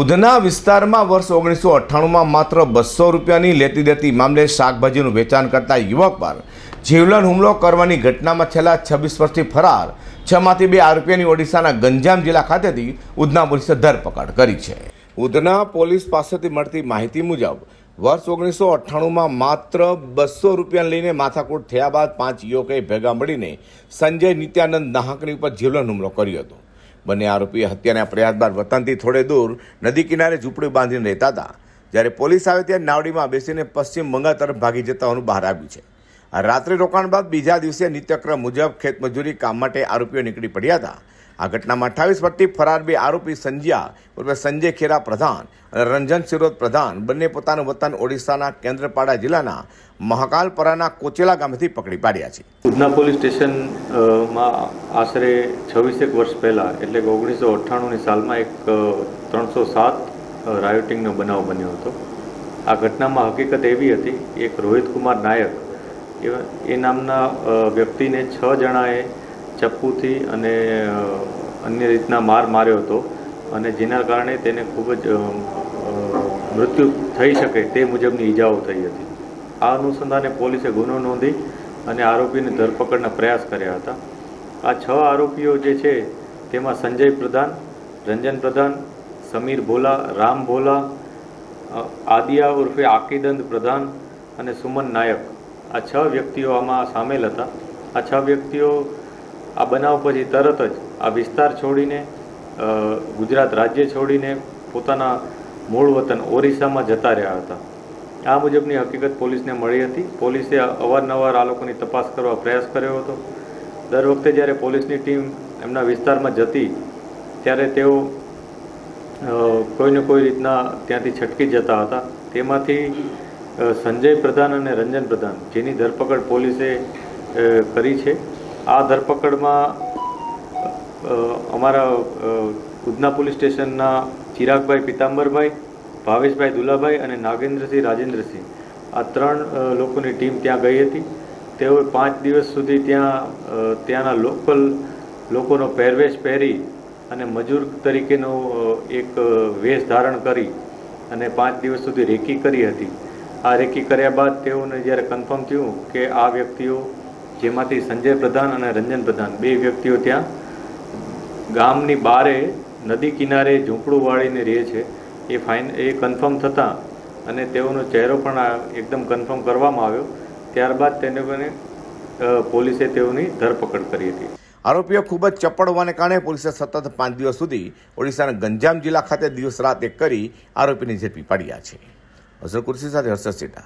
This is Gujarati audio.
ઉધના વિસ્તારમાં વર્ષ ઓગણીસો અઠ્ઠાણુંમાં માત્ર બસો રૂપિયાની લેતી દેતી મામલે શાકભાજીનું વેચાણ કરતા યુવક પર જીવલન હુમલો કરવાની ઘટનામાં છેલ્લા છવ્વીસ વર્ષથી ફરાર. છમાંથી બે આરોપીઓની ઓડિશાના ગંજામ જિલ્લા ખાતેથી ઉધના પોલીસે ધરપકડ કરી છે. ઉધના પોલીસ પાસેથી મળતી માહિતી મુજબ, વર્ષ ઓગણીસો અઠ્ઠાણુંમાં માત્ર બસો રૂપિયા લઈને માથાકૂટ થયા બાદ પાંચ યુવકોએ ભેગા મળીને સંજય નિત્યાનંદ નાહકની ઉપર જીવલન હુમલો કર્યો હતો. બંને આરોપીએ હત્યાના પ્રયાસ બાદ વતનથી થોડે દૂર નદી કિનારે ઝૂંપડી બાંધીને રહેતા હતા. જ્યારે પોલીસ આવે ત્યારે નાવડીમાં બેસીને પશ્ચિમ બંગાળ તરફ ભાગી જતા હોવાનું બહાર આવ્યું છે. રાત્રે રોકાણ બાદ બીજા દિવસે નિત્યક્રમ મુજબ ખેતમજૂરી કામ માટે આરોપીઓ નીકળી પડ્યા હતા. આ ઘટનામાં અઠ્ઠાવીસ વર્ષથી ફરાર બે આરોપી સંજ્યા, ઉર્ફે સંજય ખેરા પ્રધાન અને રંજન સિરોદ પ્રધાન બંને પોતાનું વતન ઓડિશાના કેન્દ્રપાડા જિલ્લાના મહાકાલપરાના કોચેલા ગામેથી પકડી પાડ્યા છે. ઉધના પોલીસ સ્ટેશનમાં આશરે છવ્વીસેક વર્ષ પહેલાં એટલે કે ઓગણીસો અઠ્ઠાણુંની સાલમાં એક ત્રણસો સાત રાયોટિંગનો બનાવ બન્યો હતો. આ ઘટનામાં હકીકત એવી હતી, એક રોહિત કુમાર નાયક એ નામના વ્યક્તિને છ જણાએ ચપ્પુથી અને અન્ય રીતના માર માર્યો હતો અને જેના કારણે તેને ખૂબ જ મૃત્યુ થઈ શકે તે મુજબની ઈજાઓ થઈ હતી. આ અનુસંધાને પોલીસે ગુનો નોંધી અને આરોપીની ધરપકડના પ્રયાસ કર્યા હતા. આ છ આરોપીઓ જે છે તેમાં સંજય પ્રધાન, રંજન પ્રધાન, સમીર ભોલા, રામ ભોલા આદિયા ઉર્ફે આકીદંદ પ્રધાન અને સુમન નાયક. આ છ વ્યક્તિઓ આમાં સામેલ હતા. આ છ વ્યક્તિઓ આ બનાવ પછી તરત જ આ વિસ્તાર છોડીને ગુજરાત રાજ્ય છોડીને પોતાના મૂળ વતન ઓરિસ્સામાં જતા રહ્યા હતા. આ મુજબની હકીકત પોલીસને મળી હતી. પોલીસે અવારનવાર આ લોકોની તપાસ કરવા પ્રયાસ કર્યો હતો. દર વખતે જ્યારે પોલીસની ટીમ એમના વિસ્તારમાં જતી, ત્યારે તેઓ કોઈને કોઈ રીતના ત્યાંથી છટકી જતા હતા. તેમાંથી સંજય પ્રધાન અને રંજન પ્રધાન, જેની ધરપકડ પોલીસે કરી છે. આ ધરપકડમાં અમારા ઉધના પોલીસ સ્ટેશનના ચિરાગભાઈ, પિતાંબરભાઈ, ભાવેશભાઈ દુલાભાઈ અને નાગેન્દ્રસિંહ, રાજેન્દ્રસિંહ. આ ત્રણ લોકોની ટીમ ત્યાં ગઈ હતી. તેઓએ પાંચ દિવસ સુધી ત્યાં ત્યાંના લોકલ લોકોનો પહેરવેશ પહેરી અને મજૂર તરીકેનો એક વેશ ધારણ કરી અને પાંચ દિવસ સુધી રેકી કરી હતી. આ રેકી કર્યા બાદ તેઓને જ્યારે કન્ફર્મ થયું કે આ વ્યક્તિઓ જેમાંથી સંજય પ્રધાન અને રંજન પ્રધાન, બે વ્યક્તિઓ ત્યાં. ગામની બારે, નદી કિનારે ઝૂંપડું વાળીને રહે છે. એ ફાઇન એ કન્ફર્મ થતાં અને તેઓનો ચહેરો પણ એકદમ કન્ફર્મ કરવામાં આવ્યો. ત્યારબાદ તેને પોલીસે તેઓની ધરપકડ કરી હતી. આરોપીઓ ખૂબ જ ચપળ હોવાને કારણે પોલીસે સતત પાંચ દિવસ સુધી ઓડિશાના ગંજામ જિલ્લા ખાતે દિવસ રાત એક કરી આરોપીને ઝડપી પાડ્યા છે. અઝર કુર્સી સાથે હર્ષદ સેઠા